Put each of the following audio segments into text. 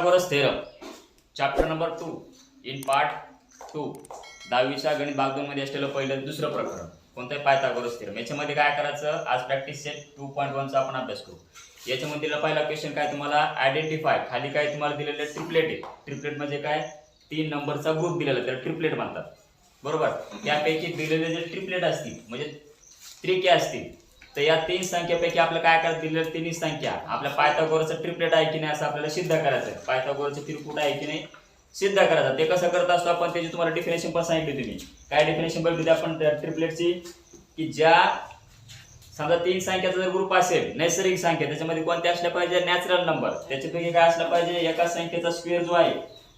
Pythagoras theorem. Chapter number two in part two दहावीच्या गणित भाग दोन मध्ये असलेलं पहिलं दुसरं प्रकरण. कोणतं पायथागोरस थेरम? याच्यामध्ये काय करायचं? आज प्रॅक्टिस सेट टू पॉईंट वनचा आपण अभ्यास करू. याच्यामध्ये दिला पहिला क्वेश्चन काय तुम्हाला? आयडेंटिफाय खाली काय तुम्हाला दिलेलं ट्रिपलेट आहे. ट्रिपलेट म्हणजे काय? तीन नंबरचा ग्रुप दिलेला त्याला ट्रिपलेट म्हणतात. बरोबर? त्यापैकी दिलेले जे ट्रिपलेट असतील म्हणजे त्रिके असतील तर या तीन संख्येपैकी आपलं काय करायचं दिलेलं तिन्ही संख्या. आपल्या पायथागोरचं ट्रिपलेट आहे की नाही असं आपल्याला सिद्ध करायचं आहे. पायथागोरचं त्रिकूट आहे की नाही सिद्ध करायचं ते कसं करत असतो आपण? त्याची तुम्हाला डिफिनेशन पण सांगितली तुम्ही. काय डिफिनेशन बघितली आपण त्या ट्रिपलेटची की ज्या समजा तीन संख्याचा जर ग्रुप असेल नैसर्गिक संख्या त्याच्यामध्ये कोणत्या असल्या पाहिजे? नॅचरल नंबर त्याच्यापैकी काय असला पाहिजे? एका संख्येचा स्क्वेअर जो आहे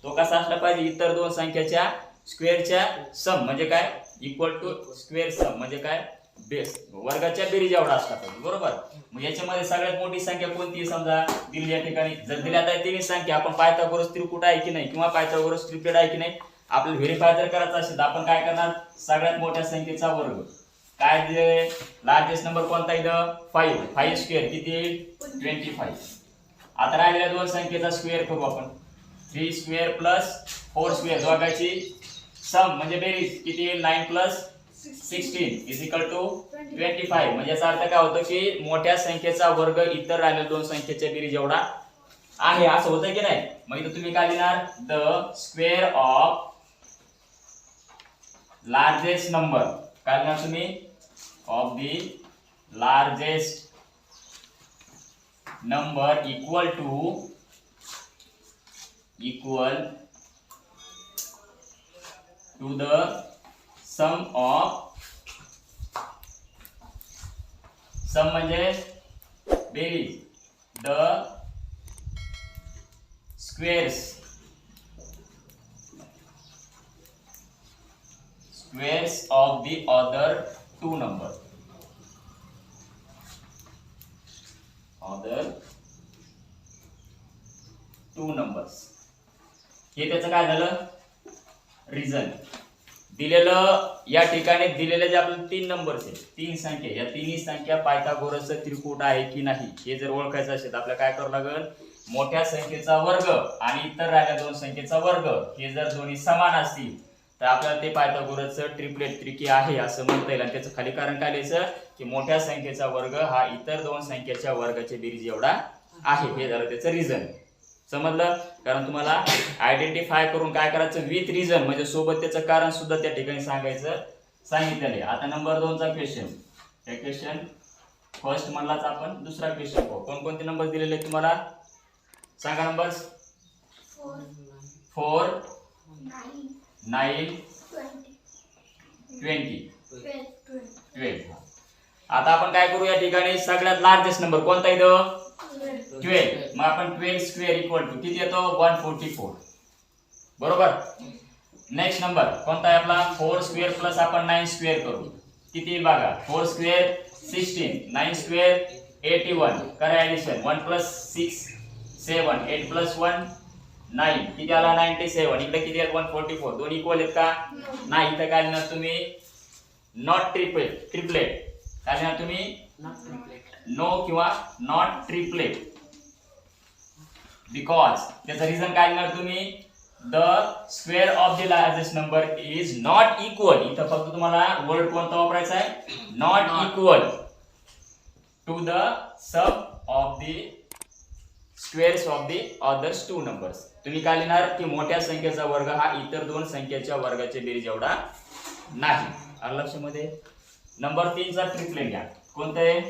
तो कसा असला पाहिजे? इतर दोन संख्याच्या स्क्वेअरच्या सम म्हणजे काय? इक्वल टू स्क्वेअर सम म्हणजे काय? बेस वर्गाच्या बेरीज एवढा असला पाहिजे म्हणजे, बरोबर? मग याच्यामध्ये सगळ्यात मोठी संख्या कोणती आहे? समजा दिली या ठिकाणी. जर दिली आता तिन्ही संख्या आपण पायथागोरस त्रिकुट आहे की नाही? किंवा पायथागोरस त्रिपेड आहे की नाही? आपल्याला व्हेरीफाय जर करायचं असेल तर आपण काय करणार? सगळ्यात मोठ्या संख्येचा वर्ग. काय दिले लार्जेस्ट नंबर कोणता इथं? फाईव्ह फाईव्ह स्क्वेअर किती ट्वेंटी फाईव्ह आता राहिलेल्या दोन संख्येचा स्क्वेअर करू आपण. Three square plus four square दोघाची sum म्हणजे बेरीज. किती येईल nine plus sixteen is equal to twenty five म्हणजे याचा अर्थ काय होतं की मोठ्या संख्येचा वर्ग इतर राहिलेल्या दोन संख्येच्या बेरीज एवढा आहे असं होतं की नाही? मग इथं तुम्ही काय लिहिणार? The square of largest number काय लिहिणार तुम्ही? Of the largest number equal to equal to the sum of sum म्हणजे बेरीज the squares squares of the other two number other two numbers हे त्याचं काय झालं रिझल्ट दिलेलं या ठिकाणी दिलेले जे आपल्याला तीन नंबर्स आहेत तीन संख्या या तिन्ही संख्या पायथागोरसचं त्रिकूट आहे की नाही हे जर ओळखायचं असेल तर आपल्याला काय करावं लागेल? मोठ्या संख्येचा वर्ग आणि इतर राहिल्या दोन संख्येचा वर्ग हे जर दोन्ही समान असतील तर आपल्याला ते पायथागोरसचं ट्रिपलेट त्रिकी आहे असं म्हणता येईल. आणि त्याचं खाली कारण काय लिहायचं? की मोठ्या संख्येचा वर्ग हा इतर दोन संख्येच्या वर्गाच्या बेरीज एवढा आहे. हे झालं त्याचं रिझन समजलं? कारण तुम्हाला आयडेंटिफाय करून काय करायचं? विथ रिझन म्हणजे सोबत त्याचं कारण सुद्धा त्या ठिकाणी सांगायचं सांगितलेलं आहे आता नंबर दोनचा क्वेश्चन हे क्वेश्चन फर्स्ट म्हणलाच आपण दुसरा क्वेश्चन पाहू. कोणकोणते नंबर दिलेले तुम्हाला? सांगा numbers four nine twenty twelve आता आपण काय करू या ठिकाणी? सगळ्यात लार्जेस्ट नंबर कोणता इथं? ट्वेल्व मग आपण ट्वेल्व स्क्वेअर इक्वल टू किती येतो? वन फोर्टी फोर बरोबर? नेक्स्ट नंबर कोणता आहे आपला? फोर स्क्वेअर प्लस आपण नाईन स्क्वेअर करू. किती बघा? Four square sixteen nine square eighty one करा addition one plus six seven eight plus one nine किती आला? नाईन्टी सेवन इकडे किती आहेत? वन फोर्टी फोर दोन इक्वल आहेत का? नाही. इथं काय लिहिणार तुम्ही? नॉट ट्रिपलेट ट्रिपलेट काय लिहिणार तुम्ही? नो किंवा नॉट ट्रिपलेट बिकॉज त्याचं रिझन काय लिहिणार तुम्ही? The square of the largest number is not equal इथं फक्त तुम्हाला वर्ड कोणता वापरायचा आहे? Not equal to the sum of the squares of the others two numbers तुम्ही काय लिहिणार? की मोठ्या संख्येचा वर्ग हा इतर दोन संख्येच्या वर्गाचे बेरीज एवढा नाही. आलं लक्षामध्ये? नंबर तीनचा ट्रिपलेट घ्या. कोणतं आहे?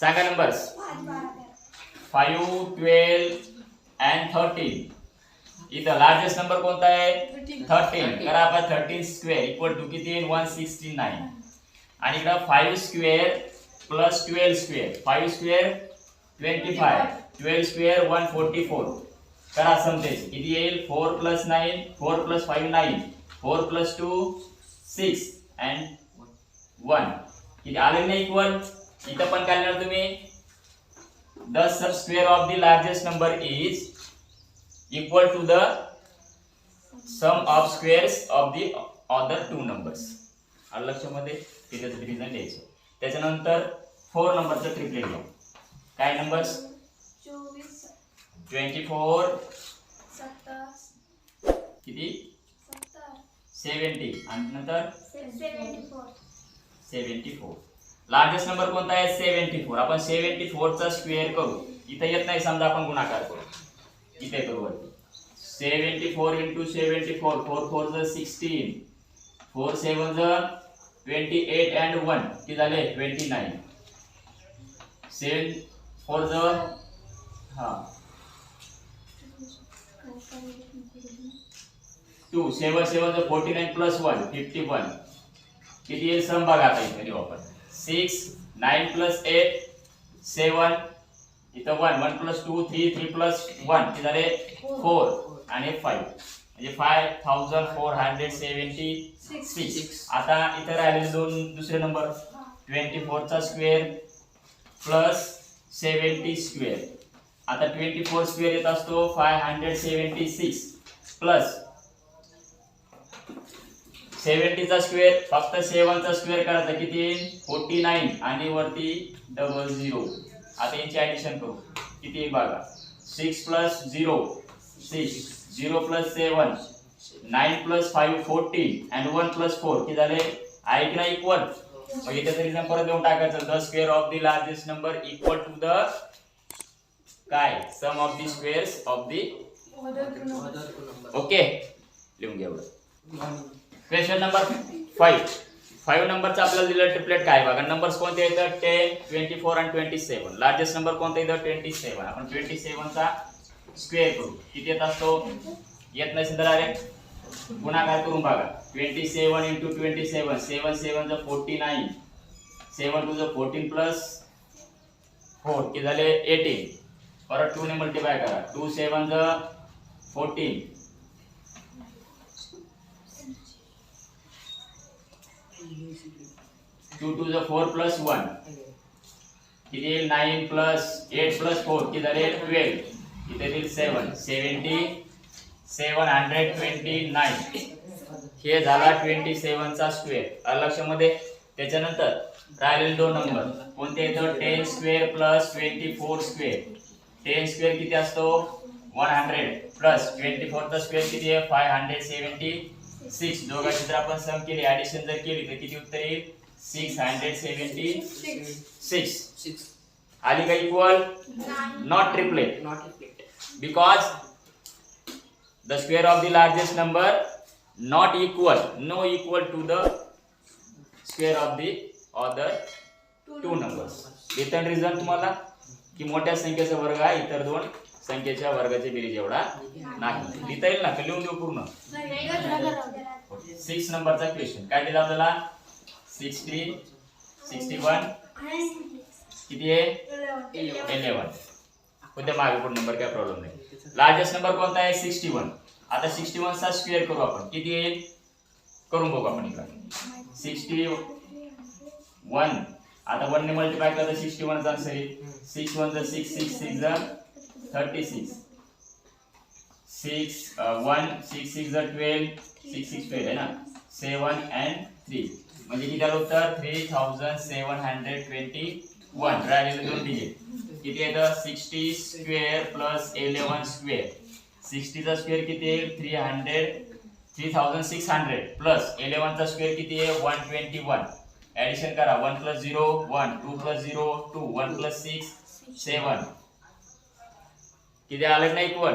सांगा numbers five twelve and thirteen इथं लार्जेस्ट नंबर कोणता आहे थर्टीन करा आपण थर्टीन स्क्वेअर इक्वल टू किती वन सिक्स्टी नाईन आणि इकडं five square plus twelve square five square twenty five twelve square one forty four करा किती येईल four plus nine four plus five nine four plus two six and one किती आले नाही equal इथं पण काय लिहिणार तुम्ही. The sum square of the largest number is equal to the sum of squares of the other two numbers आलं लक्षामध्ये? ते त्याचं डिव्हिजन द्यायचं त्याच्यानंतर फोर नंबरचं ट्रिपलेट घ्या. काय नंबर्स ट्वेंटी फोर किती? सेवन्टी आणि नंतर? Seventy four. लार्जेस्ट नंबर कोणता आहे? सेव्हन्टी फोर आपण सेव्हन्टी फोरचा स्क्वेअर करू. इथं येत नाही समजा आपण गुणाकार करू. इथे करू वरती. Seventy four into seventy four four four जर सिक्स्टीन फोर सेवन जर ट्वेंटी एट अँड वन किती झाले? ट्वेंटी नाईन सेवन फोर ज हा. टू सेवन सेवन जर forty nine plus one fifty one किती येईल? सम बघा आता इथे आपण six nine plus eight seven. इथं one one plus two three three plus one. किती झाले? फोर. आणि फाईव्ह. म्हणजे five thousand four hundred seventy six. आता इथं राहिलेले दोन दुसरे नंबर. ट्वेंटी फोरचा स्क्वेअर प्लस सेव्हन्टी स्क्वेअर आता ट्वेंटी फोर स्क्वेअर येत असतो five hundred seventy six plus सेव्हन्टीचा square फक्त सेवनचा स्क्वेअर करायचा किती? येईल फोर्टी नाईन आणि वरती डबल झिरो. आता यांची ऍडिशन करू. किती येईल बघा? Six plus zero six. Zero plus seven nine plus five fourteen. And one plus four किती झाले? आहे की नाही इक्वल मग इथे तरी परत देऊन टाकायचं the square of the largest number equal to the काय? Sum of the squares of the okay लिहून घ्या क्वेश्चन नंबर फाईव्ह फाईव्ह नंबरचा आपल्याला दिलं ट्रिपलेट काय? बघा नंबर्स कोणते येतं टेन ट्वेंटी फोर आणि ट्वेंटी सेवन लार्जेस्ट नंबर कोणता येतं ट्वेंटी सेवन आपण ट्वेंटी सेवनचा स्क्वेअर करू. किती येत असतो? येत नसेल तर अरे गुणाकार करून बघा. Twenty seven into twenty seven seven seven जर फोर्टी नाईन सेवन टू जर फोर्टीन प्लस फोर किती झाले? एटीन परत टू ने मल्टिप्लाय करा. टू सेवन जर फोर्टीन टू टू जो फोर प्लस वन. किती येईल? Nine plus eight plus four. किती झाले? ट्वेल्व. इथे येईल seven. Seventy seven hundred twenty nine. हे झाला ट्वेंटी सेवनचा स्क्वेअर. आलं लक्षामध्ये? त्याच्यानंतर राहिलेले दोन नंबर. कोणते येतो? Ten square plus twenty four square. Ten square किती असतो? One hundred. प्लस ट्वेंटी फोरचा स्क्वेअर किती आहे? Five hundred seventy. सिक्स दोघांची जर आपण सम केली ऍडिशन जर केली तर किती उत्तर येईल? सिक्स हंड्रेड सेवन्टी सिक्स आली का equal not triplet because the square of the largest number not equal no equal to the square of the other two numbers. Return reason तुम्हाला? की मोठ्या संख्येचा वर्ग हा इतर दोन संख्येच्या वर्गाचे बेरीज एवढा नाही. लिहिता येईल ना? लिहून देऊ पूर्ण. सिक्स नंबरचा क्वेश्चन काय दिला आपल्याला? सिक्स्टी सिक्स्टी वन किती आहे? इलेवन उद्या मागे पुढे नंबर काय प्रॉब्लेम नाही. लार्जेस्ट नंबर कोणता आहे? सिक्स्टी वन आता सिक्स्टी वन चा स्क्वेअर करू आपण. किती येईल करून बघू आपण इकडे. सिक्स्टी वन आता वन ने मल्टिप्लाय केलं तर सिक्स्टी वन आन्सर येईल. सिक्स वन जर सिक्स सिक्स सिक्स जर thirty six six one six six जर ट्वेल्व सिक्स सिक्स ट्वेल्व आहे ना सेवन अँड थ्री म्हणजे किती आलं उत्तर? Three thousand seven hundred twenty one राहिलेले दोन डिजिट किती येतं? Sixty square plus eleven square सिक्स्टीचा square किती येईल three hundred three thousand six hundred plus इलेवनचा square किती आहे? वन ट्वेंटी वन ॲडिशन करा. One plus zero one two plus zero two one plus six seven किती आलं नाही इक्वल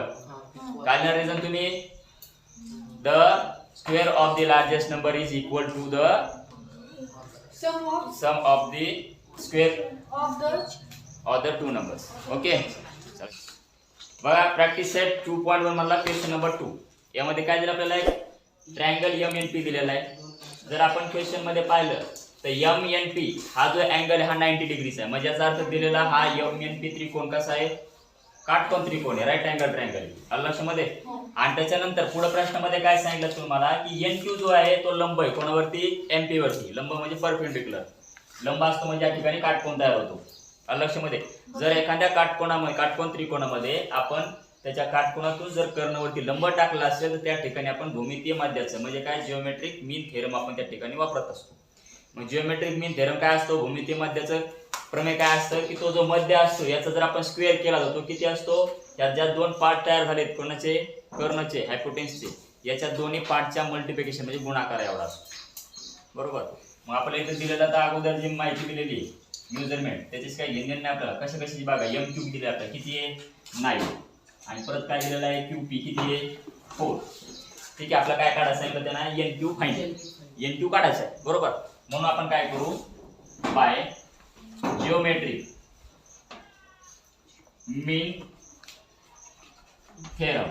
काय reason तुम्ही? The square of the largest number is equal to the Sum of sum of the square of the other two numbers okay बघा practice set two point one मधला question number two यामध्ये काय दिलं आपल्याला एक? Triangle M N P दिलेला आहे. जर आपण क्वेश्चनमध्ये पाहिलं तर एम एन पी हा जो अँगल आहे हा नाईन्टी डिग्रीचा आहे. म्हणजे याचा अर्थ दिलेला हा एम एन पी त्रिकोण कसा आहे? काटकोन त्रिकोण आहे? राईट अँगल ट्रँगल आलं लक्षामध्ये? आणि त्याच्यानंतर पुढे प्रश्नामध्ये काय सांगितलं तुम्हाला? की एन क्यू जो आहे तो लंब आहे. कोणावरती? एम पी वरती. लंब म्हणजे परपेंडिक्युलर लंब असतो म्हणजे या ठिकाणी काटकोन तयार होतो? आलं लक्षामध्ये? जर एखाद्या काटकोणामध्ये काटकोन त्रिकोणामध्ये आपण त्याच्या काटकोनातून जर कर्णवरती लंब टाकला असेल तर त्या ठिकाणी आपण भूमितीय मध्याचं म्हणजे काय? जिओमेट्रिक मीन थेरम आपण त्या ठिकाणी वापरत असतो. मग जिओमेट्रिक मीन थेरम काय असतो? भूमितीय मध्याचं प्रमेय काय असतं की तो जो मध्य असतो याचा जर आपण स्क्वेअर केला तर तो किती असतो? यात ज्या दोन पार्ट तयार झालेत कोणाचे? कर्णचे हायपोटेन्सचे याच्या दोन्ही पार्टच्या मल्टिप्लिकेशन म्हणजे गुणाकार एवढा. असतो बरोबर? मग आपल्याला इथं दिलेलं आता अगोदर जी माहिती दिलेली मेजरमेंट त्याचीच काही घेणं नाही आपल्याला. कशा कशाची बघा एम क्यूब दिले आपल्याला? किती आहे? नाईन आणि परत काय दिलेलं आहे? क्यू पी किती आहे? फोर ठीक आहे आपलं काय काढायचं आहे? त्यांना N Q find N Q काढायचं आहे. बरोबर? म्हणून आपण काय करू? बाय जिओमेट्री मीन थेरम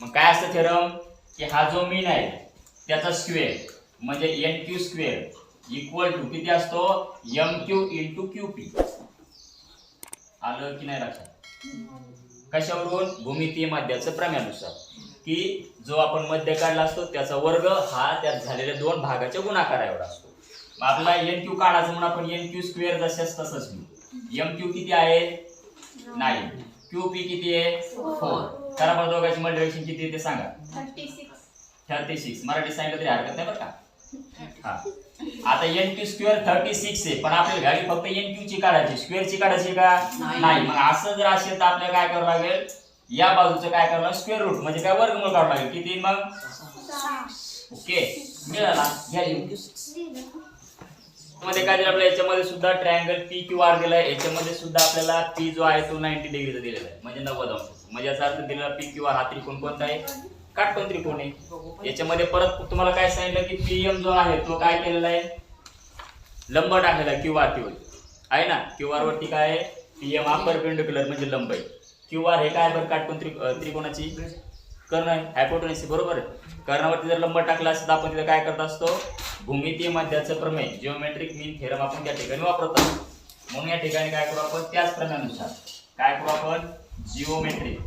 मग काय असतं थेरम की हा जो मीन आहे त्याचा स्क्वेअर म्हणजे N Q square equal to किती असतो? M Q into Q P आलं की नाही लक्षात? कशावरून? भूमिती मध्याचं प्रमाणानुसार की जो आपण मध्य काढला असतो त्याचा वर्ग हा त्यात झालेल्या दोन भागाच्या गुणाकार एवढा असतो. आपल्याला एन क्यू काढायचं म्हणून आपण एन क्यू स्क्वेअर जशाच तसंच लिहू एम क्यू किती आहे? नाईन क्यू पी किती आहे? फोर करा बरं दोघांची मल्टिप्लिकेशन किती आहे ते सांगा. थर्टी सिक्स मराठी सांगितलं तरी हरकत नाही बरं का? हा. आता N Q square thirty six आहे पण आपल्याला गाडी फक्त एन क्यू ची काढायची स्क्वेअर ची काढायची का? नाही. मग असं जर असेल तर आपल्याला काय करावं लागेल? या बाजूचं काय करावं लागेल? स्क्वेअर रूट म्हणजे काय? वर्गमूळ काढावं लागेल. किती मग? ओके मिळाला. घ्या. मध्ये काय दिलं आपल्या याच्यामध्ये सुद्धा ट्रायंगल पी क्यू आर दिलाय. याच्यामध्ये सुद्धा आपल्याला पी जो आहे तो नाईन्टी डिग्रीचा दिलेला आहे. म्हणजे नव्वद अंश. म्हणजे याचा अर्थ दिलेला पी क्यू आर हा त्रिकोण कोणता आहे? काटकोण त्रिकोण आहे. याच्यामध्ये परत तुम्हाला काय सांगितलं की पी एम जो आहे तो काय केलेला आहे? लंब टाकलेला क्यू आर आहे ना? क्यू आर वरती काय आहे? पी एम हा परपेंडिक्युलर म्हणजे लंब आहे. क्यू आर हे काय बरं? काटकोण त्रिकोणाची? कर्ण हायपोटोनिसी बरोबर? आहे कर्णावरती जर लंब टाकला असेल तर आपण तिथे काय करत असतो? भूमितीय मध्याचं प्रमेय जिओमेट्रिक मीन थेरम आपण त्या ठिकाणी वापरतो म्हणून या ठिकाणी काय करू आपण? त्याच प्रमेयानुसार. काय करू आपण? जिओमेट्रिक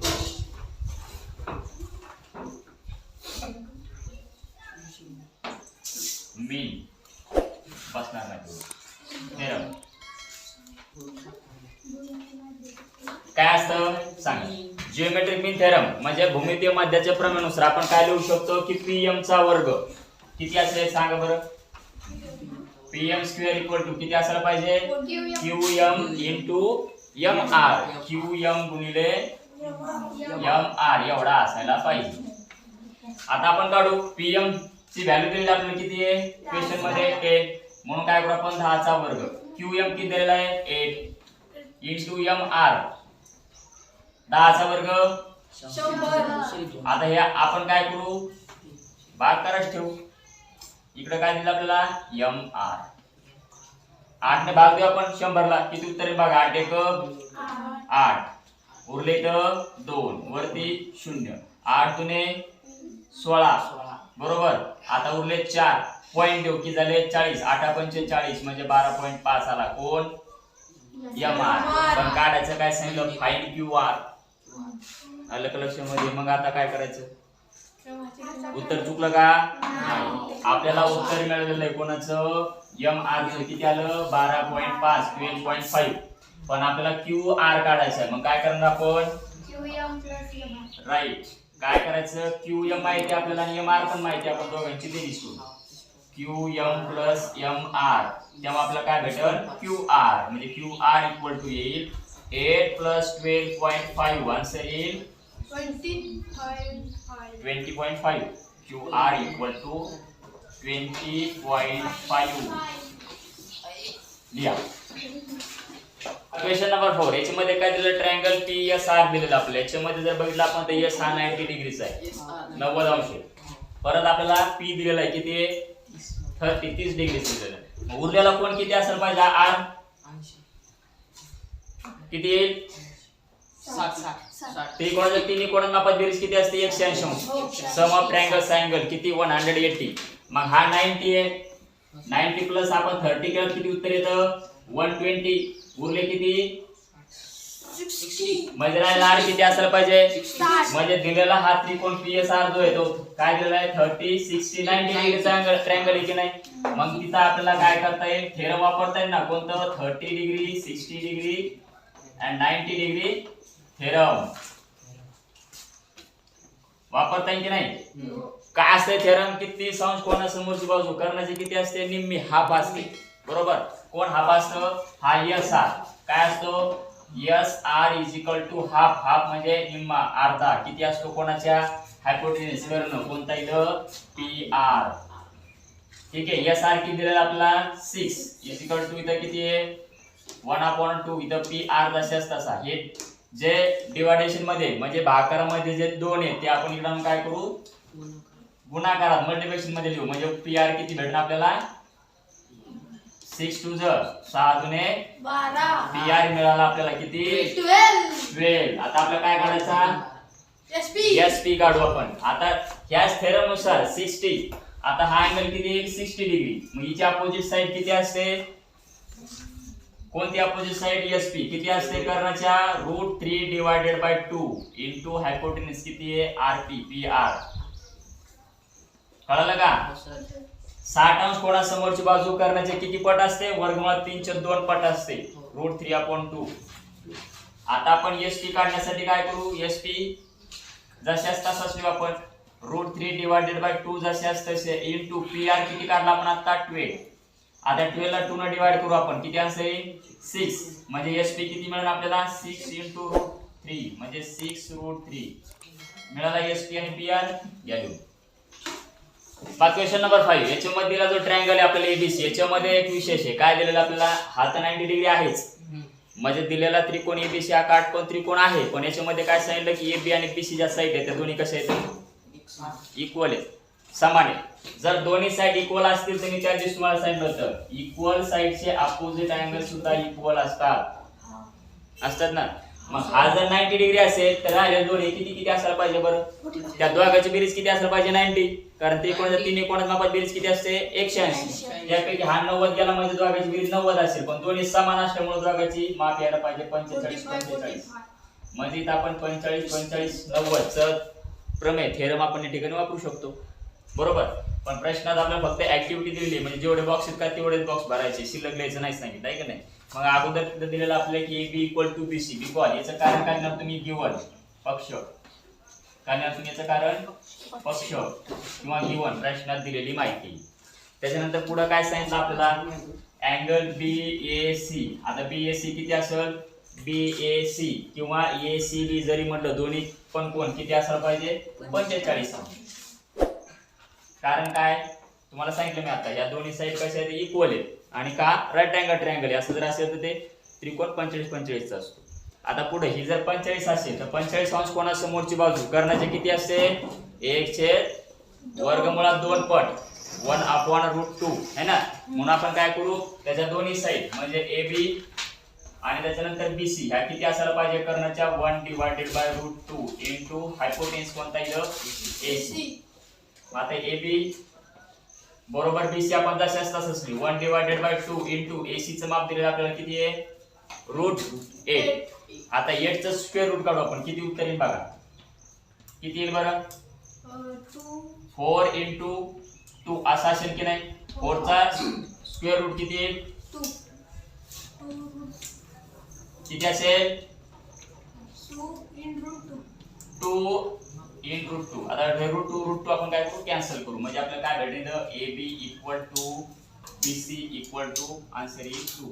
मीन बसणार नाही. थेरम काय असतं? सांग. जिओमेट्रिक मीन थेरम म्हणजे भूमितीय मध्याच्या प्रमेयानुसार आपण काय लिहू शकतो? की पीएम चा वर्ग. किती असेल? सांगा बरं. पीएम स्क्वेअर इक्वल टू किती असायला पाहिजे? Q M into M R Q M गुणिले एम आर एवढा असायला पाहिजे. आता आपण काढू. पीएम ची व्हॅल्यू दिलेली आपल्याला किती आहे? क्वेश्चनमध्ये एट म्हणून काय करू आपण? दहाचा वर्ग. क्यू एम किती दिलेला आहे? एट इंटू एम आर दहाचा वर्ग. आता हे आपण काय करू? भाग करायच ठेवू. इकडे काय दिलं आपल्याला? एम आर आठ ने भाग देऊ आपण शंभरला. किती उत्तर बघा आठ एक. आठ. उरले तर दोन. वरती शून्य. आठ दुने सोळा. बरोबर? आता उरले चार. पॉईंट देऊ. की झाले? चाळीस. आठा पंचेचाळीस म्हणजे बारा पॉईंट पाच आला. कोण? एम आर पण काढायचं काय? सांगितलं. फाईन क्यू आर आलं का लक्षामध्ये मग आता काय करायचं? उत्तर चुकलं का? नाही. आपल्याला उत्तर मिळालेलं आहे कोणाचं? एम आर किती आलं? बारा पॉईंट पाच ट्वेल्व पॉईंट फाईव्ह पण आपल्याला क्यू आर काढायचं आहे. मग काय करणार आपण. राईट काय करायचं? क्यू एम माहिती आपल्याला आणि एम आर पण माहिती आपण दोघांची ते दिसू Q M plus M R तेव्हा आपल्याला काय भेटेल? क्यू आर म्हणजे क्यू आर इक्वल टू येईल eight plus twelve point five answer येईल. Twenty point five Q R equal to twenty point five लिहा क्वेश्चन नंबर फोर याच्यामध्ये काय दिलं? ट्रायंगल पी एस आर दिलेलं आपलं याच्यामध्ये जर बघितलं आपण तर एस हा नाईन्टी डिग्रीचा आहे. नव्वद अंश. परत आपल्याला पी दिलेला आहे किती? थर्टी तीस डिग्री दिलेलं उरलेला कोण किती असेल? पाहिजे आर किती येईल? त्रिकोणाच्या तिन्ही कोण मापात बेरीज किती असते? एकशे ऐंशी. अंश सम ऑफ ट्रायंगल अँगल किती? One hundred eighty. मग हा नाईन्टी आहे. नाईन्टी प्लस आपण थर्टी केलं किती उत्तर येतं? One twenty. उरले किती. म्हणजे राहिला आर किती असायला पाहिजे. म्हणजे दिलेला हा त्रिकोण पी एस आर जो आहे तो काय दिलेला आहे? थर्टी सिक्स्टी डिग्रीचा अँगल ट्रायंगल आहे की नाही? मग तिथं आपल्याला काय करता येईल? थेरम वापरता येईल ना? कोणतं? Thirty degree sixty degree and ninety degree theorem वापरता येईल की नाही? काय असते थेरम किती संश कोणासमोरची बाजू? कर्णाची किती असते? निम्मी हाफ असते. बरोबर? कोण हाफ असतो? हा यस आर काय असतो? S R is equal to half half म्हणजे निम्मा अर्धा. किती असतो कोणाच्या? हायपोटेनिस कर्ण कोणता इथं? पी आर ठीक आहे. एस आर किती दिलेला आपला सिक्स इज इक्वल टू इथं किती आहे? वन अपॉन टू इथं पी आर जशाच तसा हे जे डिवायडेशनमध्ये म्हणजे भाकारामध्ये जे दोन आहेत ते आपण इकडं काय करू? गुणाकारात मल्टिप्लिकेशनमध्ये लिहू. म्हणजे पी आर किती भेटणार आपल्याला? सिक्स टू सहा बारा. पी आर मिळाला आपल्याला किती? ट्वेल्व. आता आपल्याला काय काढायचा? एस पी काढू आपण. आता ह्याच थेरमनुसार सिक्स्टी आता हा अँगल किती? सिक्स्टी डिग्री मग हिची अपोजिट साइड किती असते? कोणती अपोजिट साईड एस पी किती असते? कर्णाच्या root three divided by two into hypotenuse किती आहे? आर पी पी आर कळालं का? साठ अंश कोणासमोरची बाजू? करण्याचे किती पट असते? वर्गमुळात तीनशे दोन पट असते. रूट थ्री अपॉन टू आता आपण एस टी काढण्यासाठी काय करू? एस टी जशाच तसाच लिहू आपण root three divided by two जशाच तसे इन टू पी आर किती काढला आपण आता? ट्वेल्व आता ट्वेल्व ला टू न डिवाइड करू आपण. किती सिक्स म्हणजे एस पी किती मिळेल आपल्याला? सिक्स इंटू रूट थ्री म्हणजे सिक्स रूट थ्री मिळाला एस पी आणि पी आर या लिहू बाकी क्वेश्चन नंबर फाईव्ह याच्यामध्ये दिला जो ट्रायंगल आहे आपल्याला एबीसी याच्यामध्ये एक विशेष आहे. काय दिलेलं आपल्याला? हा तर नाईन्टी डिग्री आहेच. म्हणजे दिलेला त्रिकोण एबीसी हा काटकोण त्रिकोण आहे. पण याच्यामध्ये काय सांगितलं की एबी आणि बीसी ज्या साईड आहे त्या दोन्ही कशा आहेत? इक्वल आहेत. समान आहे. जर दोन्ही साईड इक्वल असतील तर मी त्या दिवशी तुम्हाला सांगितलं होतं. इक्वल साईडचे अपोजिट अँगल सुद्धा इक्वल असतात. असतात ना? मग हा जर नाईन्टी डिग्री असेल तर राहिले दोन्ही किती किती असायला पाहिजे बरं? त्या द्वागाची बेरीज किती असायला पाहिजे? नाईन्टी कारण ते कोणाचा तीन कोणाच्या मापात बेरीज किती असते? एकशे ऐंशी. यापैकी हा नव्वद गेला म्हणजे दोघांची बेरीज नव्वद असेल. पण दोन्ही समान असल्यामुळे दोघांची माप यायला पाहिजे. पंचेचाळीस पंचेचाळीस. म्हणजे इथं आपण पंचेचाळीस पंचेचाळीस नव्वद. च प्रमेय थेरम आपण या ठिकाणी वापरू शकतो. बरोबर? पण प्रश्नात आपल्याला फक्त ऍक्टिव्हिटी दिली म्हणजे जेवढे बॉक्स आहेत का तेवढेच बॉक्स भरायचे. शिल्लक लिहायचं नाही सांगितलं आहे का नाही? मग अगोदर तिथं दिलेलं आपलं की B equal to B C because याचं कारण काय तुम्ही? गिवन पक्ष. काय तुम्ही याचं कारण? पक्ष. किंवा गिवन प्रश्नात दिलेली माहिती. त्याच्यानंतर पुढं काय सांगितलं आपल्याला? अँगल बी ए सी आता बी ए सी किती असेल? बी ए सी किंवा ए सी बी जरी म्हटलं दोन्ही पण कोण? किती असायला पाहिजे? पंचेचाळीस कारण काय? तुम्हाला सांगितलं मी आता या दोन्ही साईड कशा आहेत इक्वल आहेत. आणि का? राईट अँगल ट्रायंगल आहे. असं जर असेल तर ते त्रिकोण पंचेचाळीस पंचेचाळीसचा असतो. आता पुढे ही जर पंचेचाळीस असेल तर पंचेचाळीस अंश कोणासमोरची बाजू. कर्णाचे किती असते एक छेद वर्गमुळात दोन पट. One upon root two. है ना? म्हणून आपण काय करू? त्याच्या दोन्ही साईड म्हणजे ए बी आणि त्याच्यानंतर बी सी ह्या किती असायला पाहिजे? कर्णाच्या one divided by root two in two hypotenuse कोणता येईल ए सी आता ए बी बरोबर बी सी आपण जशाच तसंच लिहू. One divided by two into A चं माप दिलेलं आपल्याला किती आहे? रूट एट आता एटचं स्क्वेअर रूट काढू आपण. किती उत्तर येईल बघा? किती येईल बरं? टू फोर इंटू टू असा असेल की नाही? फोरचा स्क्वेअर रूट किती येईल? टू टू किती असेल? Two in two two in root two आता रूट टू रूट टू आपण काय करू? कॅन्सल करू. म्हणजे आपल्याला काय भेटेल? A B equal to B C equal to answer is two